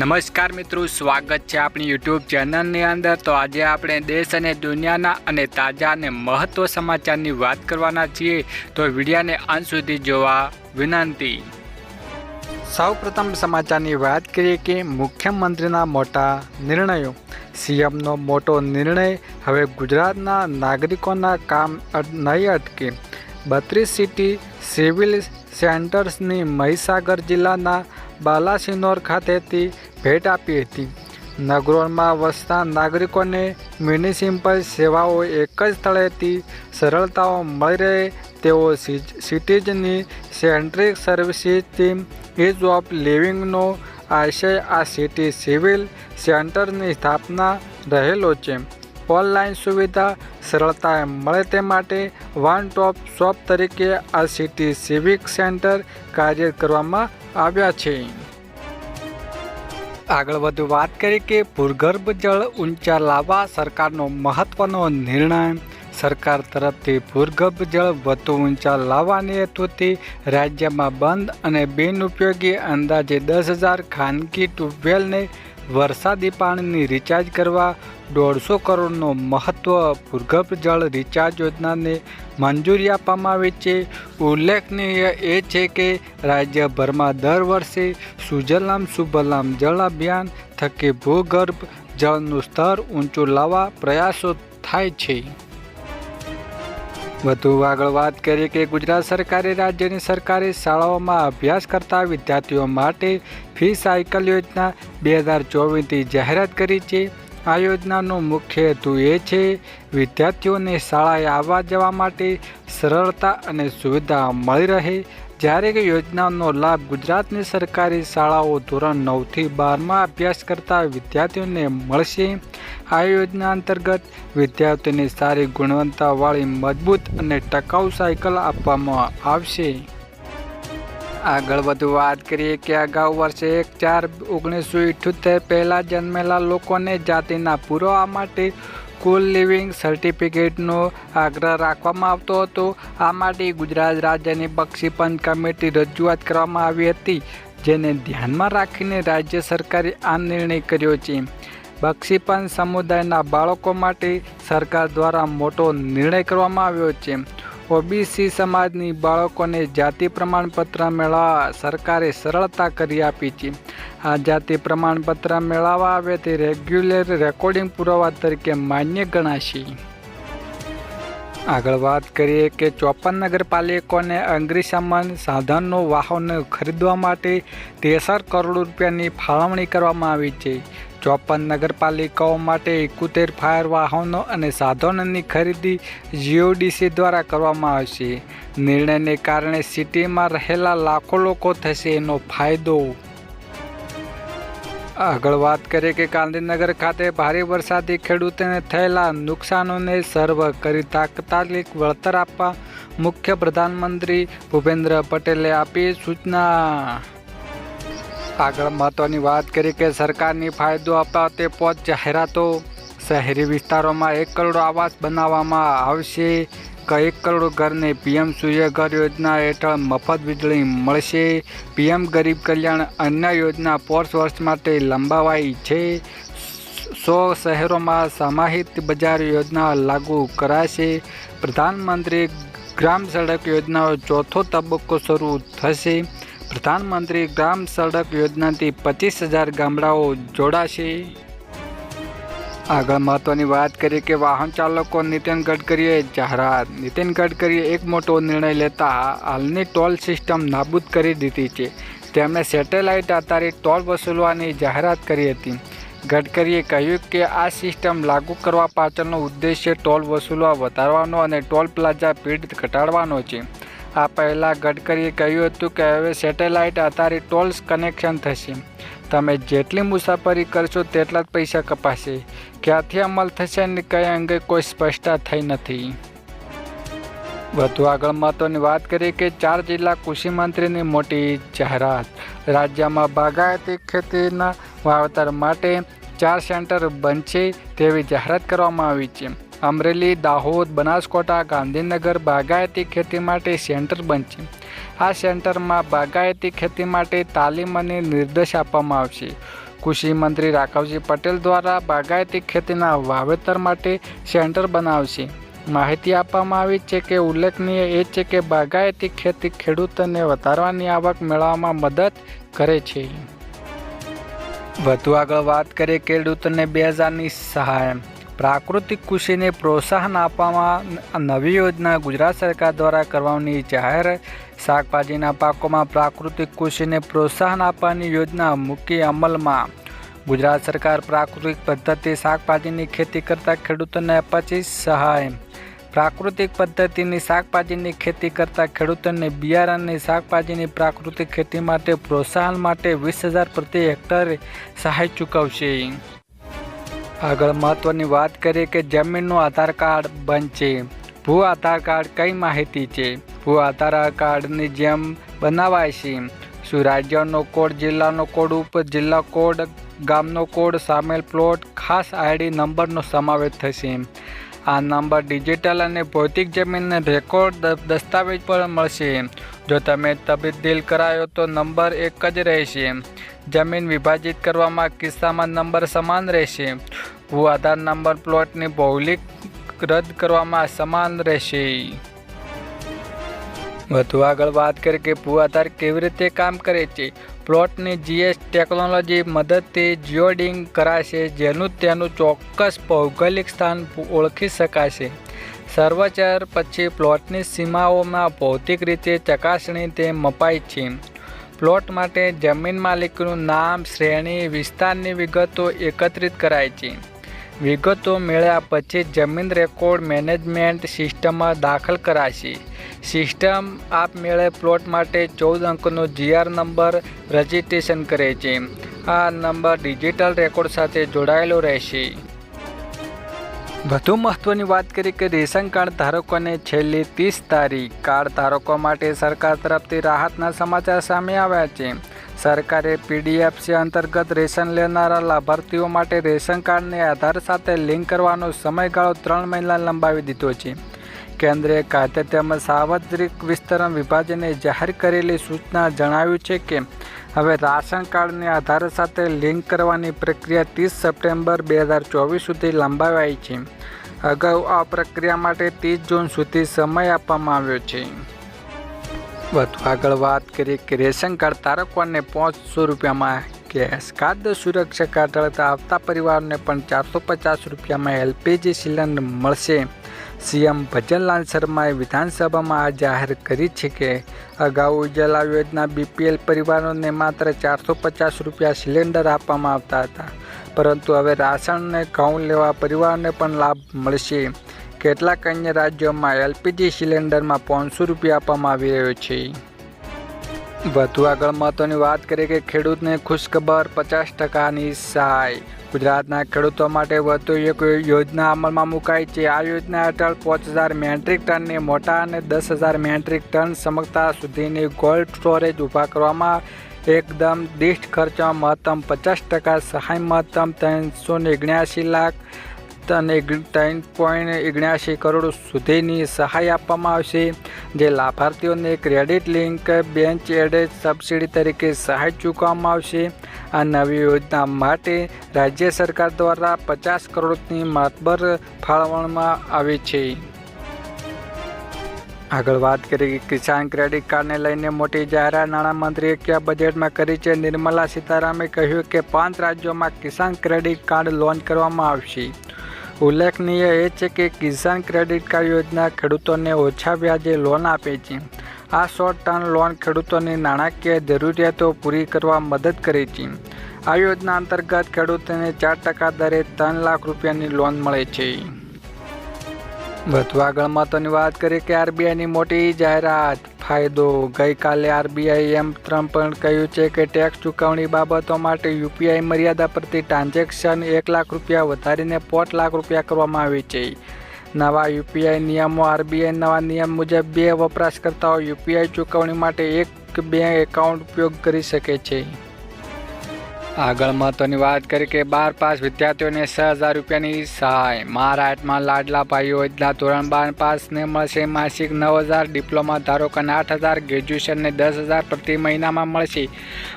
નમસ્કાર મિત્રો, સ્વાગત છે આપણી યુટ્યુબ ચેનલની અંદર. તો આજે આપણે દેશ અને દુનિયાના અને તાજા અને મહત્વ સમાચારની વાત કરવાના છીએ. તો વિડીયાને અંત સુધી જોવા વિનંતી. સૌપ્રથમ સમાચારની વાત કરીએ કે મુખ્યમંત્રીના મોટા નિર્ણયો. સીએમનો મોટો નિર્ણય હવે ગુજરાતના નાગરિકોના કામ નહીં અટકે. બત્રીસ સિટી સિવિલ સેન્ટર્સની મહીસાગર જિલ્લાના બાલાસિનોર ખાતેથી ભેટ આપી હતી. નગરોમાં વસતા નાગરિકોને મ્યુનિસિપલ સેવાઓ એક જ સ્થળેથી સરળતાઓ મળી રહે તેવો સિટીઝની centric services team ease of લિવિંગનો આશય આ સિટી સિવિલ સેન્ટરની સ્થાપના રહેલો છે. ઓનલાઈન સુવિધા સરળતાએ મળે તે માટે વન ટોપ શોપ તરીકે આ સિટી સિવિક સેન્ટર કાર્ય કરવામાં આવ્યા છે. આગળ વધુ વાત કરી કે ભૂગર્ભ જળ ઊંચા લાવવા સરકારનો મહત્વનો નિર્ણય. સરકાર તરફથી ભૂગર્ભ જળ વધુ ઊંચા લાવવાની હેતુથી રાજ્યમાં બંધ અને બિનઉપયોગી અંદાજે દસ હજાર ખાનગી ટ્યુબવેલને વરસાદી પાણીની રિચાર્જ કરવા દોઢસો કરોડનો મહત્વ ભૂગર્ભ જળ રિચાર્જ યોજનાને મંજૂરી આપવામાં આવી છે. ઉલ્લેખનીય એ છે કે રાજ્યભરમાં દર વર્ષે સુજલામ સુભલામ જળ અભિયાન થકી ભૂગર્ભ જળનું સ્તર ઊંચું લાવવા પ્રયાસો થાય છે. વધુ આગળ વાત કરીએ કે ગુજરાત સરકારે રાજ્યની સરકારી શાળાઓમાં અભ્યાસ કરતા વિદ્યાર્થીઓ માટે ફી સાયકલ યોજના બે હજાર ચોવીસથી જાહેરાત કરી છે. આ યોજનાનો મુખ્ય હેતુ એ છે, વિદ્યાર્થીઓને શાળાએ આવવા જવા માટે સરળતા અને સુવિધા મળી રહે. જ્યારે કે યોજનાનો લાભ ગુજરાતની સરકારી શાળાઓ ધોરણ નવથી બારમાં અભ્યાસ કરતા વિદ્યાર્થીઓને મળશે. આ યોજના અંતર્ગત વિદ્યાર્થીઓને સારી ગુણવત્તાવાળી, મજબૂત અને ટકાઉ સાયકલ આપવામાં આવશે. આગળ વધુ વાત કરીએ કે અગાઉ વર્ષે એક ચાર ઓગણીસો ઇઠ્યોતેર પહેલાં જન્મેલા લોકોને જાતિના પુરાવા માટે કુલ લિવિંગ સર્ટિફિકેટનો આગ્રહ રાખવામાં આવતો હતો. આ માટે ગુજરાત રાજ્યની બક્ષીપંચ કમિટી રજૂઆત કરવામાં આવી હતી, જેને ધ્યાનમાં રાખીને રાજ્ય સરકારે આ નિર્ણય કર્યો છે. બક્ષીપંચ સમુદાયના બાળકો માટે સરકાર દ્વારા મોટો નિર્ણય કરવામાં આવ્યો છે. ઓબીસી સમાજની બાળકોને જાતિ પ્રમાણપત્ર મેળવવા સરકારે સરળતા કરી આપી છે. આ જાતિ પ્રમાણપત્ર મેળવવા આવે તે રેગ્યુલર રેકોર્ડિંગ પુરાવા તરીકે માન્ય ગણાશે. આગળ વાત કરીએ કે ચોપન નગરપાલિકાઓને અગ્નિશમન સાધનો વાહનો ખરીદવા માટે તેસર કરોડ રૂપિયાની ફાળવણી કરવામાં આવી છે. ચોપન નગરપાલિકાઓ માટે એકોતેર ફાયર વાહનો અને સાધનોની ખરીદી જીઓડીસી દ્વારા કરવામાં આવશે. નિર્ણયને કારણે સિટીમાં રહેલા લાખો લોકો થશે એનો ફાયદો. આગળ વાત કરીએ કે ગાંધીનગર ખાતે ભારે વરસાદથી ખેડૂતોને થયેલા નુકસાનોને સર્વ કરી તાત્કાલિક વળતર આપવા મુખ્ય પ્રધાનમંત્રી ભૂપેન્દ્ર પટેલે આપી સૂચના. આગળ મહત્વની વાત કરી કે સરકારની ફાયદો આપતા તે પોચ જાહેરાતો. શહેરી વિસ્તારોમાં એક કરોડ આવાસ બનાવવામાં આવશે. એક કરોડ ઘરને પીએમ સૂર્યઘર યોજના હેઠળ મફત વીજળી મળશે. પીએમ ગરીબ કલ્યાણ અન્ય યોજના પોષ વર્ષ માટે લંબાવાઈ છે. સો શહેરોમાં સમાહિત બજાર યોજના લાગુ કરાશે. પ્રધાનમંત્રી ગ્રામ સડક યોજનાનો ચોથો તબક્કો શરૂ થશે. પ્રધાનમંત્રી ગ્રામ સડક યોજનાથી પચીસ હજાર ગામડાઓ જોડાશે. આગળ મહત્વની વાત કરીએ કે વાહન ચાલકો નીતિન ગડકરીએ જાહેરાત. નીતિન ગડકરીએ એક મોટો નિર્ણય લેતા હાલની ટોલ સિસ્ટમ નાબૂદ કરી દીધી છે. તેમણે સેટેલાઇટ આધારિત ટોલ વસૂલવાની જાહેરાત કરી હતી. ગડકરીએ કહ્યું કે આ સિસ્ટમ લાગુ કરવા પાછળનો ઉદ્દેશ્ય ટોલ વસૂલવા વધારવાનો અને ટોલ પ્લાઝા ભીડ ઘટાડવાનો છે. આ પહેલાં ગડકરીએ કહ્યું હતું કે હવે સેટેલાઇટ આધારિત ટોલ્સ કનેક્શન થશે. તમે જેટલી મુસાફરી કરશો તેટલા જ પૈસા કપાશે. ક્યાંથી અમલ થશે અને કયા અંગે કોઈ સ્પષ્ટતા થઈ નથી. વધુ આગળ મહત્વની વાત કરીએ કે ચાર જિલ્લા કૃષિ મંત્રીની મોટી જાહેરાત. રાજ્યમાં બાગાયતી ખેતીના વાવેતર માટે ચાર સેન્ટર બનશે તેવી જાહેરાત કરવામાં આવી છે. અમરેલી, દાહોદ બનાસકોટા ગાંધીનગર બાગાયતી ખેતી માટે સેન્ટર બનશે. આ સેન્ટરમાં બાગાયતી ખેતી માટે તાલીમ અને નિર્દેશ આપવામાં આવશે. કૃષિ મંત્રી રાઘવજી પટેલ દ્વારા બાગાયતી ખેતીના વાવેતર માટે સેન્ટર બનાવશે. માહિતી આપવામાં આવી છે કે ઉલ્લેખનીય એ છે કે બાગાયતી ખેતી ખેડૂતોને વધારવાની આવક મેળવવામાં મદદ કરે છે. વધુ આગળ વાત કરીએ ખેડૂતોને બે હજારની સહાય. પ્રાકૃતિક કૃષિને પ્રોત્સાહન આપવામાં નવી યોજના ગુજરાત સરકાર દ્વારા કરવાની જાહેર. શાકભાજીના પાકોમાં પ્રાકૃતિક કૃષિને પ્રોત્સાહન આપવાની યોજના મૂકી અમલમાં. ગુજરાત સરકાર પ્રાકૃતિક પદ્ધતિ શાકભાજીની ખેતી કરતા ખેડૂતોને અપાશે સહાય. પ્રાકૃતિક પદ્ધતિની શાકભાજીની ખેતી કરતા ખેડૂતોને બિયારણની શાકભાજીની પ્રાકૃતિક ખેતી માટે પ્રોત્સાહન માટે વીસ હજાર પ્રતિ હેક્ટરે સહાય ચૂકવશે. આગળ મહત્વની વાત કરીએ કે જમીનનું આધાર કાર્ડ બનશે ભૂ આધાર કાર્ડ કઈ માહિતી છે? ભૂ આધાર કાર્ડની જેમ બનાવાય છે. શું રાજ્યનો કોડ, જિલ્લાનો કોડ ઉપ જિલ્લા કોડ, ગામનો કોડ, સામેલ પ્લોટ, ખાસ આઈડી નંબરનો સમાવેશ થશે. આ નંબર ડિજિટલ અને ભૌતિક જમીનને રેકોર્ડ દસ્તાવેજ પર મળશે. જો તમે તબદીલ કરાયો તો નંબર એક જ રહેશે. જમીન વિભાજિત કરવામાં કિસ્સામાં નંબર સમાન રહેશે. ભૂ આધાર નંબર પ્લોટની ભૌગોલિક રદ કરવામાં સમાન રહેશે. વધુ આગળ વાત કરીએ કે ભૂ આધાર કેવી રીતે કામ કરે છે. પ્લોટની જીએસ ટેકનોલોજી મદદથી જીઓડિંગ કરાશે, જેનું તેનું ચોક્કસ ભૌગોલિક સ્થાન ઓળખી શકાશે. સર્વચર પછી પ્લોટની સીમાઓમાં ભૌતિક રીતે ચકાસણી તે મપાય છે. પ્લોટ માટે જમીન માલિકનું નામ, શ્રેણી, વિસ્તારની વિગતો એકત્રિત કરાય છે. વિગતો મેળવ્યા પછી જમીન રેકોર્ડ મેનેજમેન્ટ સિસ્ટમમાં દાખલ કરાશે. સિસ્ટમ આપમેળે પ્લોટ માટે ચૌદ અંકનો જીઆર નંબર રજિસ્ટ્રેશન કરે છે. આ નંબર ડિજિટલ રેકોર્ડ સાથે જોડાયેલો રહેશે. વધુ મહત્વની વાત કરીએ કે રેશન કાર્ડ ધારકોને છેલ્લી ત્રીસ તારીખ કાર્ડ ધારકો માટે સરકાર તરફથી રાહતના સમાચાર સામે આવ્યા છે. સરકારે પીડીએફસી અંતર્ગત રેશન લેનારા લાભાર્થીઓ માટે રેશન કાર્ડને આધાર સાથે લિંક કરવાનો સમયગાળો ત્રણ મહિના લંબાવી દીધો છે. કેન્દ્રીય ખાતે તેમજ સાર્વત્રિક વિસ્તરણ વિભાજને જાહેર કરેલી સૂચના જણાવ્યું છે કે, હવે રાશન કાર્ડને આધાર સાથે લિંક કરવાની પ્રક્રિયા ત્રીસ સપ્ટેમ્બર બે હજાર ચોવીસ સુધી લંબાવાઈ છે. અગાઉ આ પ્રક્રિયા માટે ત્રીસ જૂન સુધી સમય આપવામાં આવ્યો છે. વધુ આગળ વાત કરીએ કે રેશન કાર્ડ ધારકોને પાંચસો રૂપિયામાં ગેસ ખાદ્ય સુરક્ષા કાર્ડ આવતા પરિવારને પણ ચારસો પચાસ રૂપિયામાં એલપીજી સિલિન્ડર મળશે. સીએમ ભજનલાલ શર્માએ વિધાનસભામાં આ જાહેર કરી છે કે અગાઉ ઉજ્જવલા યોજના બીપીએલ પરિવારોને માત્ર ચારસો પચાસ રૂપિયા સિલિન્ડર આપવામાં આવતા હતા. પરંતુ હવે રાશનને ઘઉં લેવા પરિવારને પણ લાભ મળશે. કેટલાક અન્ય રાજ્યોમાં એલપીજી સિલિન્ડરમાં પાંચસો રૂપિયા આપવામાં આવી રહ્યો છે. વધુ આગળ મહત્વની વાત કરીએ કે ખેડૂતને ખુશખબર પચાસ ટકાની સહાય ગુજરાતના ખેડૂતો માટે વધુ એક યોજના અમલમાં મુકાઈ છે. આ યોજના હેઠળ પાંચ હજાર મેટ્રિક ટનની મોટા અને દસ હજાર મેટ્રિક ટન ક્ષમતા સુધીની કોલ્ડ સ્ટોરેજ ઊભા કરવામાં એકદમ દિષ્ટ ખર્ચમાં મહત્તમ પચાસ ટકા સહાય, મહત્તમ ત્રણસો લાખ અને ત્રણ પોઈન્ટ ઓગણ્યાસી કરોડ સુધીની સહાય આપવામાં આવશે, જે લાભાર્થીઓને credit link bench added subsidy તરીકે સહાય ચૂકવવામાં આવશે. આ નવી યોજના માટે રાજ્ય સરકાર દ્વારા પચાસ કરોડની માતબર ફાળવવામાં આવી છે. આગળ વાત કરીએ કિસાન ક્રેડિટ કાર્ડને લઈને મોટી જાહેરાત નાણામંત્રીએ કયા બજેટમાં કરી છે? નિર્મલા સીતારામે કહ્યું કે પાંચ રાજ્યોમાં કિસાન ક્રેડિટ કાર્ડ લોન્ચ કરવામાં આવશે. ઉલ્લેખનીય એ છે કે કિસાન ક્રેડિટ કાર્ડ યોજના ખેડૂતોને ઓછા વ્યાજે લોન આપે છે. આ શોર્ટ ટર્મ લોન ખેડૂતોની નાણાકીય જરૂરિયાતો પૂરી કરવા મદદ કરે છે. આ યોજના અંતર્ગત ખેડૂતોને ચાર ટકા દરે ત્રણ લાખ રૂપિયાની લોન મળે છે. વધુ આગળ મહત્વની વાત કરીએ કે આરબીઆઈની મોટી જાહેરાત. ફાયદો. ગઈકાલે આરબીઆઈ એમ ત્રણ પણ કહ્યું છે કે ટેક્સ ચૂકવણી બાબતો માટે યુપીઆઈ મર્યાદા પ્રતિ ટ્રાન્ઝેક્શન એક લાખ રૂપિયા વધારીને પોચ લાખ રૂપિયા કરવામાં આવી છે. નવા યુપીઆઈ નિયમો આરબીઆઈ નવા નિયમ મુજબ બે વપરાશકર્તાઓ યુપીઆઈ ચૂકવણી માટે એક બે એકાઉન્ટ ઉપયોગ કરી શકે છે. આગળ મહત્વની વાત કરી કે બાર પાસ વિદ્યાર્થીઓને છ હજાર રૂપિયાની સહાય. મહારાષ્ટ્રમાં લાડલા ભાઈઓ યોજના ધોરણ બાર પાસને મળશે. માસિક નવ હજાર, ડિપ્લોમા ધારકોને આઠ હજાર ગ્રેજ્યુએશનને દસ હજાર પ્રતિ મહિનામાં મળશે.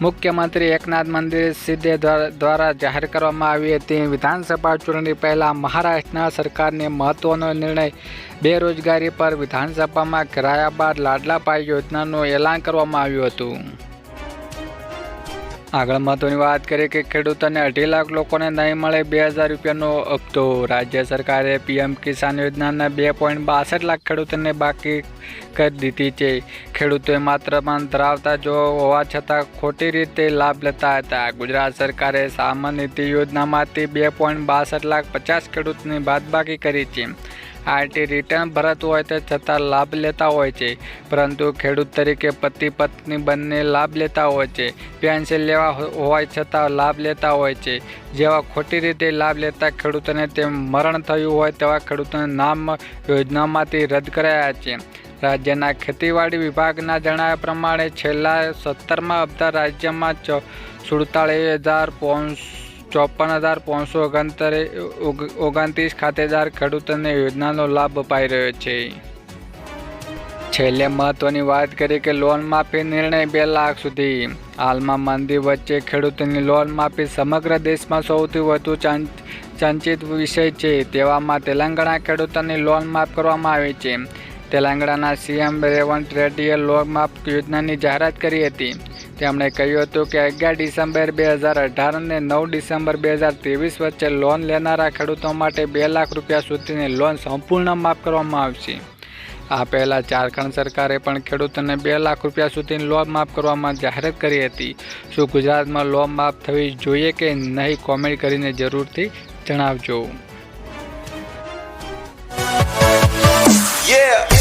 મુખ્યમંત્રી એકનાથ મંદિર સિદ્ધે દ્વાર- જાહેર કરવામાં આવી હતી. વિધાનસભા ચૂંટણી પહેલાં મહારાષ્ટ્રના સરકારને મહત્વનો નિર્ણય બેરોજગારી પર વિધાનસભામાં કરાયા બાદ લાડલા ભાઈ યોજનાનું એલાન કરવામાં આવ્યું હતું. આગળ મહત્વની વાત કરીએ કે ખેડૂતોને અઢી લાખ લોકોને નહીં મળે બે હજાર રૂપિયાનો હપ્તો. રાજ્ય સરકારે પીએમ કિસાન યોજનાના બે પોઈન્ટ બાસઠ લાખ ખેડૂતોને બાકી કરી દીધી છે. ખેડૂતોએ માત્ર પણ ધરાવતા જો હોવા છતાં ખોટી રીતે લાભ લેતા હતા. ગુજરાત સરકારે સામાન્ય નીતિ યોજનામાંથી બે પોઈન્ટ બાસઠ લાખ પચાસ ખેડૂતની બાદબાકી કરી છે. આરટી રિટર્ન ભરતું હોય તે છતાં લાભ લેતા હોય છે. પરંતુ ખેડૂત તરીકે પતિ પત્ની બંને લાભ લેતા હોય છે. પેન્શન લેવા હોય છતાં લાભ લેતા હોય છે. જેવા ખોટી રીતે લાભ લેતા ખેડૂતોને તેમ મરણ થયું હોય તેવા ખેડૂતોને નામ યોજનામાંથી રદ કરાયા છે. રાજ્યના ખેતીવાડી વિભાગના જણાવ્યા પ્રમાણે છેલ્લા સત્તરમાં અબધા રાજ્યમાં સુડતાળીસ હજાર ચોપન હજાર પાંચસો ઓગણતરે ઓગણત્રીસ ખાતેદાર ખેડૂતોને યોજનાનો લાભ અપાઈ રહ્યો છે. છેલ્લે મહત્વની વાત કરી કે લોન માફી નિર્ણય બે લાખ સુધી. હાલમાં મંદી વચ્ચે ખેડૂતોની લોન માફી સમગ્ર દેશમાં સૌથી વધુ ચં- ચર્ચિત વિષય છે. તેવામાં તેલંગાણા ખેડૂતોની લોન માફ કરવામાં આવી છે. તેલંગાણાના સીએમ રેવંત રેડ્ડીએ લોન માફ યોજનાની જાહેરાત કરી હતી. તેમણે કહ્યું હતું કે અગિયાર ડિસેમ્બર બે હજાર અઢાર અને નવ ડિસેમ્બર બે હજાર ત્રેવીસ વચ્ચે લોન લેનારા ખેડૂતો માટે બે લાખ રૂપિયા સુધીની લોન સંપૂર્ણ માફ કરવામાં આવશે. આ પહેલાં ઝારખંડ સરકારે પણ ખેડૂતોને બે લાખ રૂપિયા સુધીની લોન માફ કરવામાં જાહેરાત કરી હતી શું ગુજરાતમાં લોન માફ થવી જોઈએ કે નહીં કોમેન્ટ કરીને જરૂરથી જણાવજો Yeah.